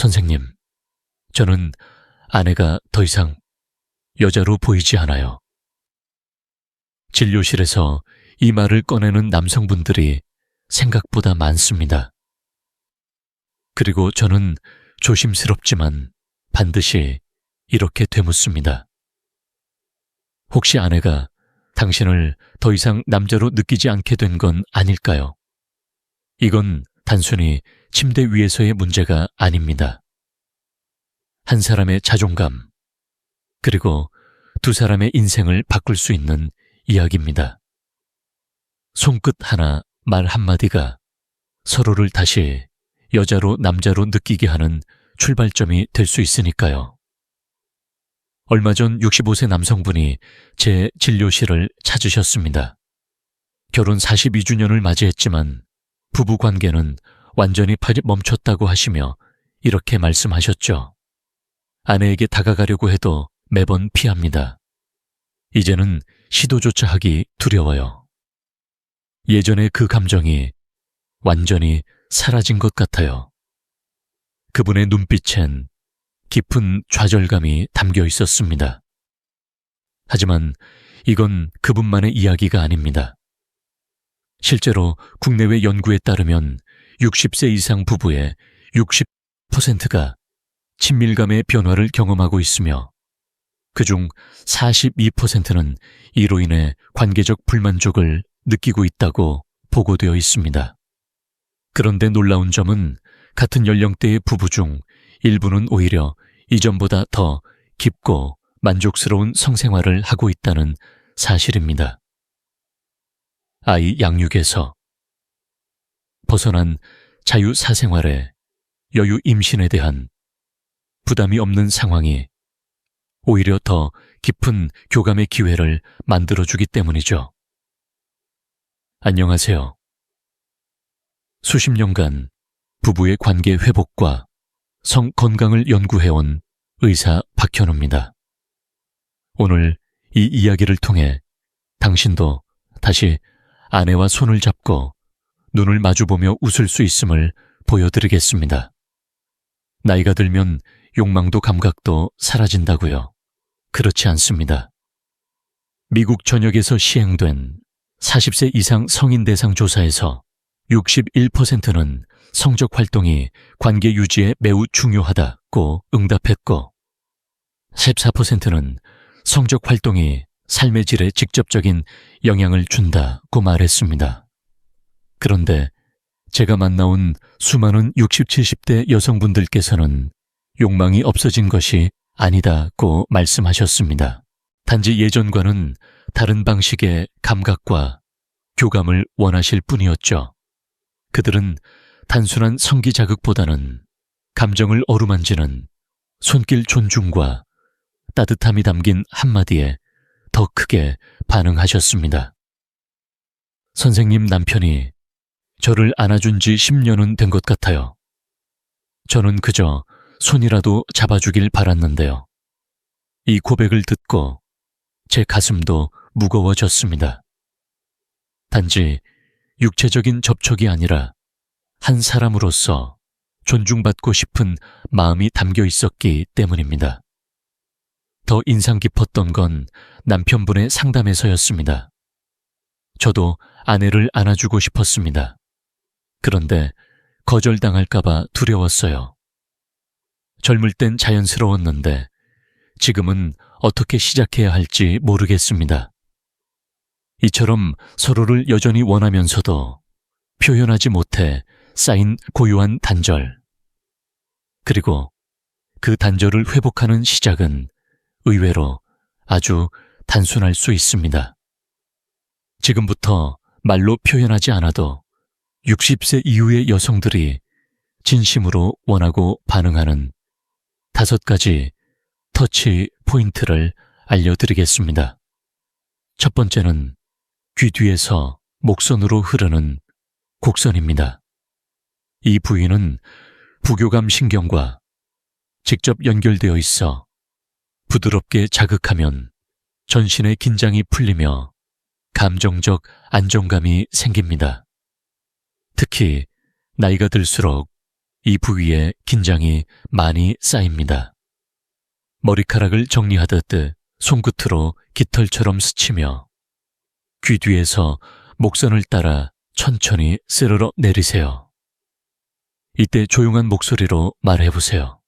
선생님, 저는 아내가 더 이상 여자로 보이지 않아요. 진료실에서 이 말을 꺼내는 남성분들이 생각보다 많습니다. 그리고 저는 조심스럽지만 반드시 이렇게 되묻습니다. 혹시 아내가 당신을 더 이상 남자로 느끼지 않게 된 건 아닐까요? 이건 단순히 침대 위에서의 문제가 아닙니다. 한 사람의 자존감, 그리고 두 사람의 인생을 바꿀 수 있는 이야기입니다. 손끝 하나, 말 한마디가 서로를 다시 여자로 남자로 느끼게 하는 출발점이 될 수 있으니까요. 얼마 전 65세 남성분이 제 진료실을 찾으셨습니다. 결혼 42주년을 맞이했지만 부부 관계는 완전히 멈췄다고 하시며 이렇게 말씀하셨죠. 아내에게 다가가려고 해도 매번 피합니다. 이제는 시도조차 하기 두려워요. 예전의 그 감정이 완전히 사라진 것 같아요. 그분의 눈빛엔 깊은 좌절감이 담겨 있었습니다. 하지만 이건 그분만의 이야기가 아닙니다. 실제로 국내외 연구에 따르면 60세 이상 부부의 60%가 친밀감의 변화를 경험하고 있으며 그중 42%는 이로 인해 관계적 불만족을 느끼고 있다고 보고되어 있습니다. 그런데 놀라운 점은 같은 연령대의 부부 중 일부는 오히려 이전보다 더 깊고 만족스러운 성생활을 하고 있다는 사실입니다. 아이 양육에서 벗어난 자유 사생활에 여유 임신에 대한 부담이 없는 상황이 오히려 더 깊은 교감의 기회를 만들어주기 때문이죠. 안녕하세요. 수십 년간 부부의 관계 회복과 성 건강을 연구해온 의사 박현우입니다. 오늘 이 이야기를 통해 당신도 다시 아내와 손을 잡고 눈을 마주보며 웃을 수 있음을 보여드리겠습니다. 나이가 들면 욕망도 감각도 사라진다고요. 그렇지 않습니다. 미국 전역에서 시행된 40세 이상 성인 대상 조사에서 61%는 성적 활동이 관계 유지에 매우 중요하다고 응답했고 14%는 성적 활동이 삶의 질에 직접적인 영향을 준다고 말했습니다. 그런데 제가 만나온 수많은 60, 70대 여성분들께서는 욕망이 없어진 것이 아니다고 말씀하셨습니다. 단지 예전과는 다른 방식의 감각과 교감을 원하실 뿐이었죠. 그들은 단순한 성기 자극보다는 감정을 어루만지는 손길 존중과 따뜻함이 담긴 한마디에 더 크게 반응하셨습니다. 선생님 남편이 저를 안아준 지 10년은 된 것 같아요. 저는 그저 손이라도 잡아주길 바랐는데요. 이 고백을 듣고 제 가슴도 무거워졌습니다. 단지 육체적인 접촉이 아니라 한 사람으로서 존중받고 싶은 마음이 담겨 있었기 때문입니다. 더 인상 깊었던 건 남편분의 상담에서였습니다. 저도 아내를 안아주고 싶었습니다. 그런데 거절당할까봐 두려웠어요. 젊을 땐 자연스러웠는데 지금은 어떻게 시작해야 할지 모르겠습니다. 이처럼 서로를 여전히 원하면서도 표현하지 못해 쌓인 고요한 단절. 그리고 그 단절을 회복하는 시작은 의외로 아주 단순할 수 있습니다. 지금부터 말로 표현하지 않아도 60세 이후의 여성들이 진심으로 원하고 반응하는 다섯 가지 터치 포인트를 알려드리겠습니다. 첫 번째는 귀 뒤에서 목선으로 흐르는 곡선입니다. 이 부위는 부교감 신경과 직접 연결되어 있어 부드럽게 자극하면 전신의 긴장이 풀리며 감정적 안정감이 생깁니다. 특히 나이가 들수록 이 부위에 긴장이 많이 쌓입니다. 머리카락을 정리하듯 손끝으로 깃털처럼 스치며 귀 뒤에서 목선을 따라 천천히 스르러 내리세요. 이때 조용한 목소리로 말해보세요.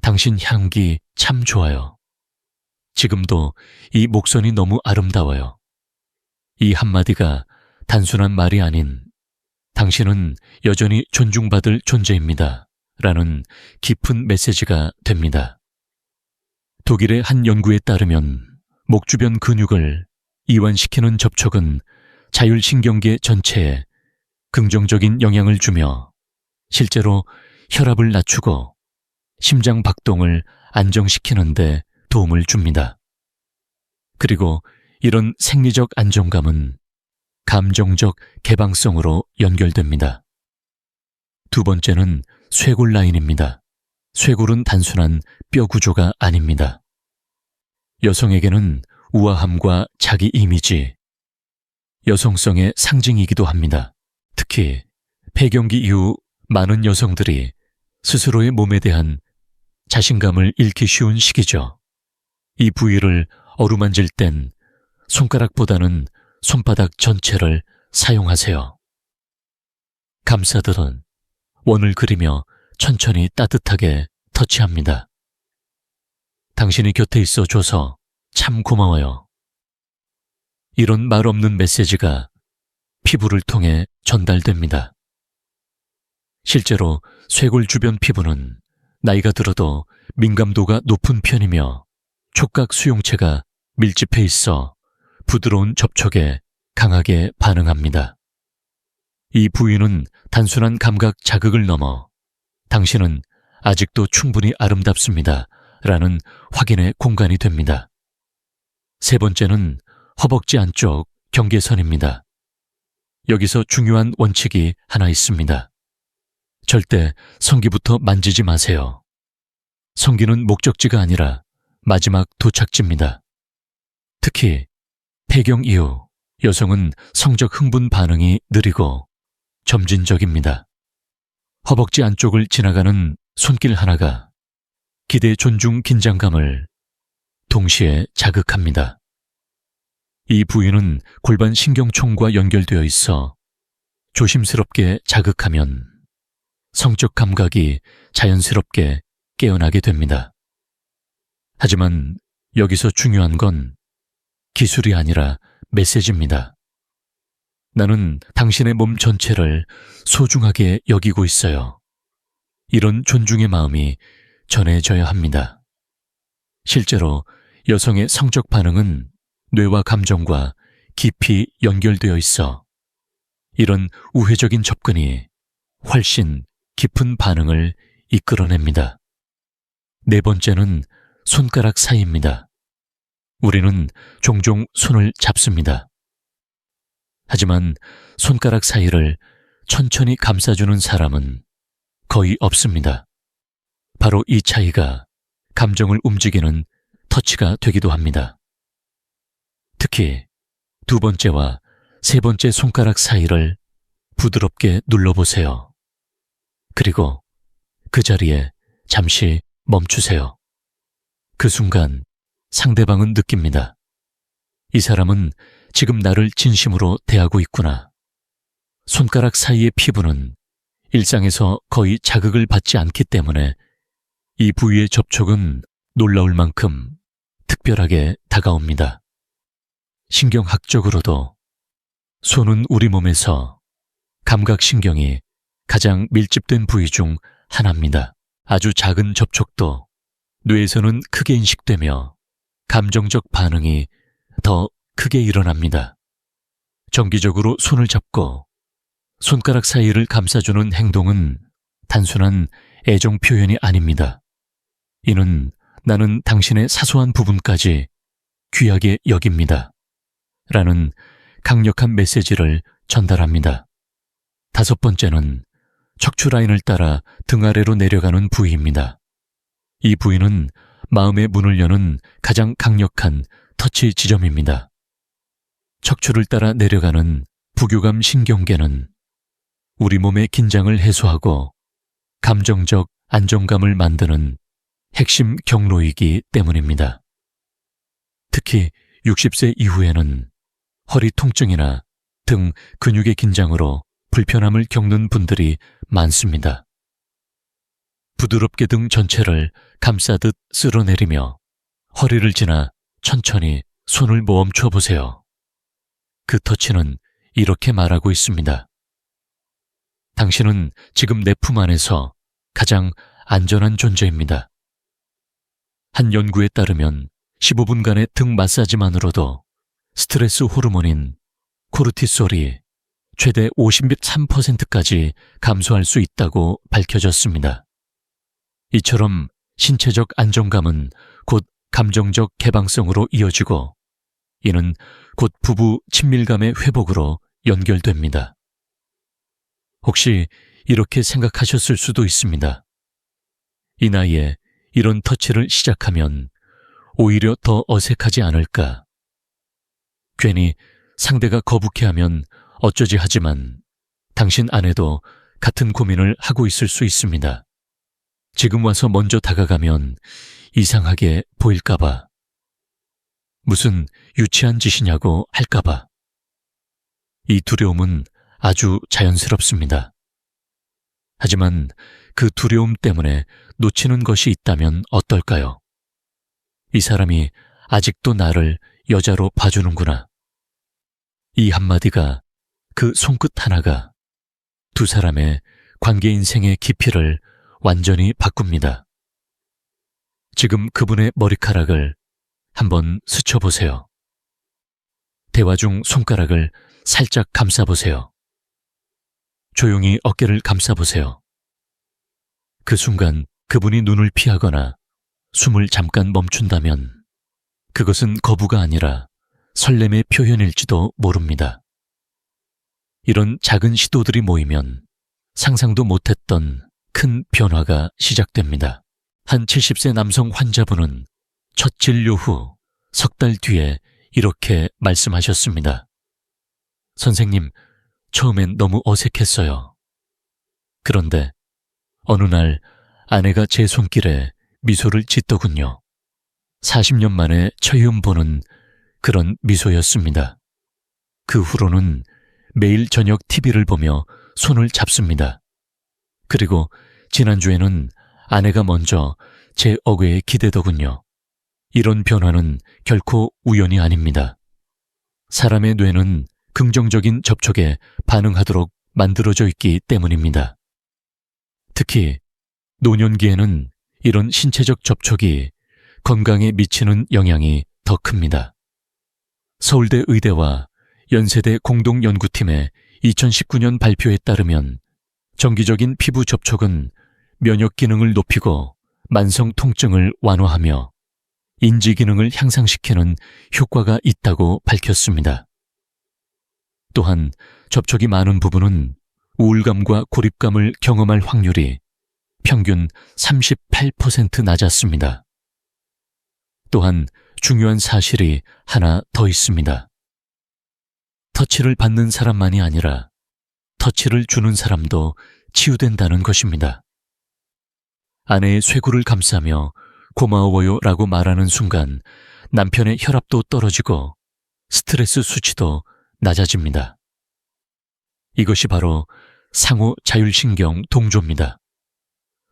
당신 향기 참 좋아요. 지금도 이 목선이 너무 아름다워요. 이 한마디가 단순한 말이 아닌 당신은 여전히 존중받을 존재입니다. 라는 깊은 메시지가 됩니다. 독일의 한 연구에 따르면 목 주변 근육을 이완시키는 접촉은 자율신경계 전체에 긍정적인 영향을 주며 실제로 혈압을 낮추고 심장 박동을 안정시키는데 도움을 줍니다. 그리고 이런 생리적 안정감은 감정적 개방성으로 연결됩니다. 두 번째는 쇄골 라인입니다. 쇄골은 단순한 뼈 구조가 아닙니다. 여성에게는 우아함과 자기 이미지, 여성성의 상징이기도 합니다. 특히 폐경기 이후 많은 여성들이 스스로의 몸에 대한 자신감을 잃기 쉬운 시기죠. 이 부위를 어루만질 땐 손가락보다는 손바닥 전체를 사용하세요. 감사들은 원을 그리며 천천히 따뜻하게 터치합니다. 당신이 곁에 있어 줘서 참 고마워요. 이런 말 없는 메시지가 피부를 통해 전달됩니다. 실제로 쇄골 주변 피부는 나이가 들어도 민감도가 높은 편이며 촉각 수용체가 밀집해 있어 부드러운 접촉에 강하게 반응합니다. 이 부위는 단순한 감각 자극을 넘어 당신은 아직도 충분히 아름답습니다. 라는 확인의 공간이 됩니다. 세 번째는 허벅지 안쪽 경계선입니다. 여기서 중요한 원칙이 하나 있습니다. 절대 성기부터 만지지 마세요. 성기는 목적지가 아니라 마지막 도착지입니다. 특히 폐경 이후 여성은 성적 흥분 반응이 느리고 점진적입니다. 허벅지 안쪽을 지나가는 손길 하나가 기대 존중 긴장감을 동시에 자극합니다. 이 부위는 골반 신경총과 연결되어 있어 조심스럽게 자극하면 성적 감각이 자연스럽게 깨어나게 됩니다. 하지만 여기서 중요한 건 기술이 아니라 메시지입니다. 나는 당신의 몸 전체를 소중하게 여기고 있어요. 이런 존중의 마음이 전해져야 합니다. 실제로 여성의 성적 반응은 뇌와 감정과 깊이 연결되어 있어 이런 우회적인 접근이 훨씬 깊은 반응을 이끌어냅니다. 네 번째는 손가락 사이입니다. 우리는 종종 손을 잡습니다. 하지만 손가락 사이를 천천히 감싸주는 사람은 거의 없습니다. 바로 이 차이가 감정을 움직이는 터치가 되기도 합니다. 특히 두 번째와 세 번째 손가락 사이를 부드럽게 눌러보세요. 그리고 그 자리에 잠시 멈추세요. 그 순간 상대방은 느낍니다. 이 사람은 지금 나를 진심으로 대하고 있구나. 손가락 사이의 피부는 일상에서 거의 자극을 받지 않기 때문에 이 부위의 접촉은 놀라울 만큼 특별하게 다가옵니다. 신경학적으로도 손은 우리 몸에서 감각신경이 가장 밀집된 부위 중 하나입니다. 아주 작은 접촉도 뇌에서는 크게 인식되며 감정적 반응이 더 크게 일어납니다. 정기적으로 손을 잡고 손가락 사이를 감싸주는 행동은 단순한 애정 표현이 아닙니다. 이는 나는 당신의 사소한 부분까지 귀하게 여깁니다. 라는 강력한 메시지를 전달합니다. 다섯 번째는 척추 라인을 따라 등 아래로 내려가는 부위입니다. 이 부위는 마음의 문을 여는 가장 강력한 터치 지점입니다. 척추를 따라 내려가는 부교감 신경계는 우리 몸의 긴장을 해소하고 감정적 안정감을 만드는 핵심 경로이기 때문입니다. 특히 60세 이후에는 허리 통증이나 등 근육의 긴장으로 불편함을 겪는 분들이 많습니다. 부드럽게 등 전체를 감싸듯 쓸어내리며 허리를 지나 천천히 손을 멈춰 보세요. 그 터치는 이렇게 말하고 있습니다. 당신은 지금 내 품 안에서 가장 안전한 존재입니다. 한 연구에 따르면 15분간의 등 마사지만으로도 스트레스 호르몬인 코르티솔이 최대 53%까지 감소할 수 있다고 밝혀졌습니다. 이처럼 신체적 안정감은 곧 감정적 개방성으로 이어지고 이는 곧 부부 친밀감의 회복으로 연결됩니다. 혹시 이렇게 생각하셨을 수도 있습니다. 이 나이에 이런 터치를 시작하면 오히려 더 어색하지 않을까. 괜히 상대가 거북해하면 어쩌지 하지만 당신 아내도 같은 고민을 하고 있을 수 있습니다. 지금 와서 먼저 다가가면 이상하게 보일까봐. 무슨 유치한 짓이냐고 할까봐. 이 두려움은 아주 자연스럽습니다. 하지만 그 두려움 때문에 놓치는 것이 있다면 어떨까요? 이 사람이 아직도 나를 여자로 봐주는구나. 이 한마디가 그 손끝 하나가 두 사람의 관계 인생의 깊이를 완전히 바꿉니다. 지금 그분의 머리카락을 한번 스쳐보세요. 대화 중 손가락을 살짝 감싸보세요. 조용히 어깨를 감싸보세요. 그 순간 그분이 눈을 피하거나 숨을 잠깐 멈춘다면 그것은 거부가 아니라 설렘의 표현일지도 모릅니다. 이런 작은 시도들이 모이면 상상도 못했던 큰 변화가 시작됩니다. 한 70세 남성 환자분은 첫 진료 후 석 달 뒤에 이렇게 말씀하셨습니다. 선생님, 처음엔 너무 어색했어요. 그런데 어느 날 아내가 제 손길에 미소를 짓더군요. 40년 만에 처음 보는 그런 미소였습니다. 그 후로는 매일 저녁 TV를 보며 손을 잡습니다. 그리고 지난주에는 아내가 먼저 제 어귀에 기대더군요. 이런 변화는 결코 우연이 아닙니다. 사람의 뇌는 긍정적인 접촉에 반응하도록 만들어져 있기 때문입니다. 특히 노년기에는 이런 신체적 접촉이 건강에 미치는 영향이 더 큽니다. 서울대 의대와 연세대 공동연구팀의 2019년 발표에 따르면 정기적인 피부 접촉은 면역 기능을 높이고 만성 통증을 완화하며 인지 기능을 향상시키는 효과가 있다고 밝혔습니다. 또한 접촉이 많은 부분은 우울감과 고립감을 경험할 확률이 평균 38% 낮았습니다. 또한 중요한 사실이 하나 더 있습니다. 터치를 받는 사람만이 아니라 터치를 주는 사람도 치유된다는 것입니다. 아내의 쇄구를 감싸며 고마워요 라고 말하는 순간 남편의 혈압도 떨어지고 스트레스 수치도 낮아집니다. 이것이 바로 상호 자율신경 동조입니다.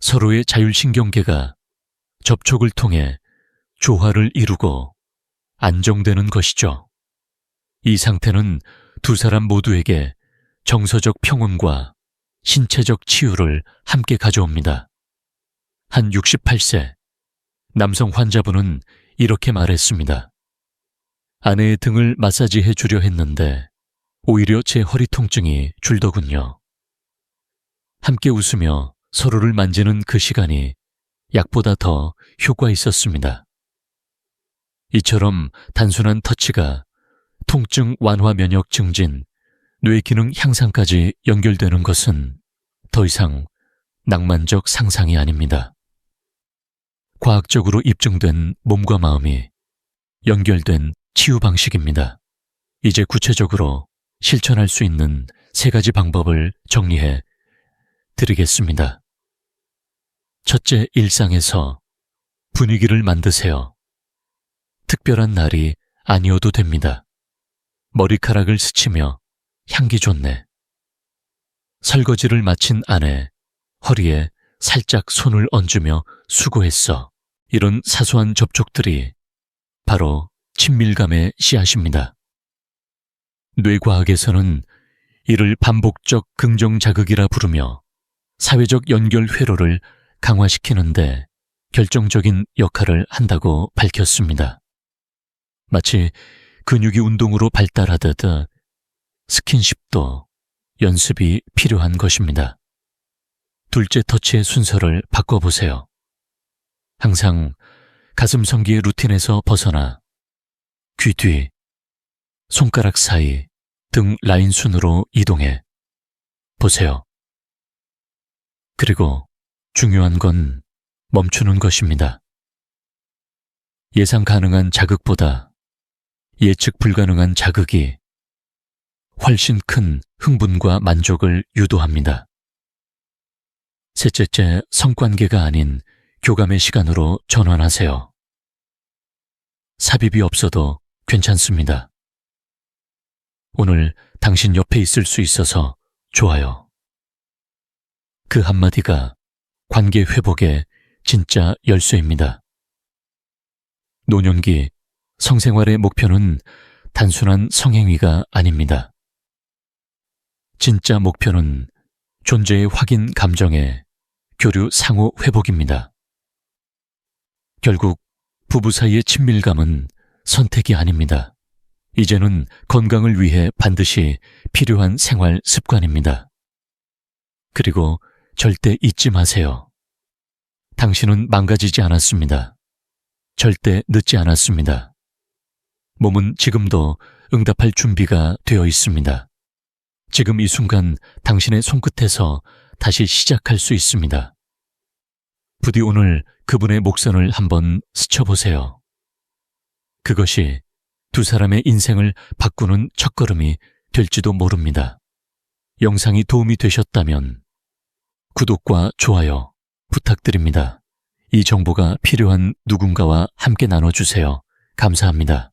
서로의 자율신경계가 접촉을 통해 조화를 이루고 안정되는 것이죠. 이 상태는 두 사람 모두에게 정서적 평온과 신체적 치유를 함께 가져옵니다. 한 68세 남성 환자분은 이렇게 말했습니다. 아내의 등을 마사지해 주려 했는데 오히려 제 허리 통증이 줄더군요. 함께 웃으며 서로를 만지는 그 시간이 약보다 더 효과 있었습니다. 이처럼 단순한 터치가 통증 완화 면역 증진, 뇌 기능 향상까지 연결되는 것은 더 이상 낭만적 상상이 아닙니다. 과학적으로 입증된 몸과 마음이 연결된 치유 방식입니다. 이제 구체적으로 실천할 수 있는 세 가지 방법을 정리해 드리겠습니다. 첫째 일상에서 분위기를 만드세요. 특별한 날이 아니어도 됩니다. 머리카락을 스치며 향기 좋네. 설거지를 마친 아내 허리에 살짝 손을 얹으며 수고했어. 이런 사소한 접촉들이 바로 친밀감의 씨앗입니다. 뇌과학에서는 이를 반복적 긍정 자극이라 부르며 사회적 연결 회로를 강화시키는데 결정적인 역할을 한다고 밝혔습니다. 마치 근육이 운동으로 발달하듯 스킨십도 연습이 필요한 것입니다. 둘째 터치의 순서를 바꿔보세요. 항상 가슴 성기의 루틴에서 벗어나 귀 뒤, 손가락 사이, 등 라인 순으로 이동해 보세요. 그리고 중요한 건 멈추는 것입니다. 예상 가능한 자극보다 예측 불가능한 자극이 훨씬 큰 흥분과 만족을 유도합니다. 셋째째 성관계가 아닌 교감의 시간으로 전환하세요. 삽입이 없어도 괜찮습니다. 오늘 당신 옆에 있을 수 있어서 좋아요. 그 한마디가 관계 회복의 진짜 열쇠입니다. 노년기 성생활의 목표는 단순한 성행위가 아닙니다. 진짜 목표는 존재의 확인 감정의 교류 상호 회복입니다. 결국 부부 사이의 친밀감은 선택이 아닙니다. 이제는 건강을 위해 반드시 필요한 생활 습관입니다. 그리고 절대 잊지 마세요. 당신은 망가지지 않았습니다. 절대 늦지 않았습니다. 몸은 지금도 응답할 준비가 되어 있습니다. 지금 이 순간 당신의 손끝에서 다시 시작할 수 있습니다. 부디 오늘 그분의 목선을 한번 스쳐보세요. 그것이 두 사람의 인생을 바꾸는 첫걸음이 될지도 모릅니다. 영상이 도움이 되셨다면 구독과 좋아요 부탁드립니다. 이 정보가 필요한 누군가와 함께 나눠주세요. 감사합니다.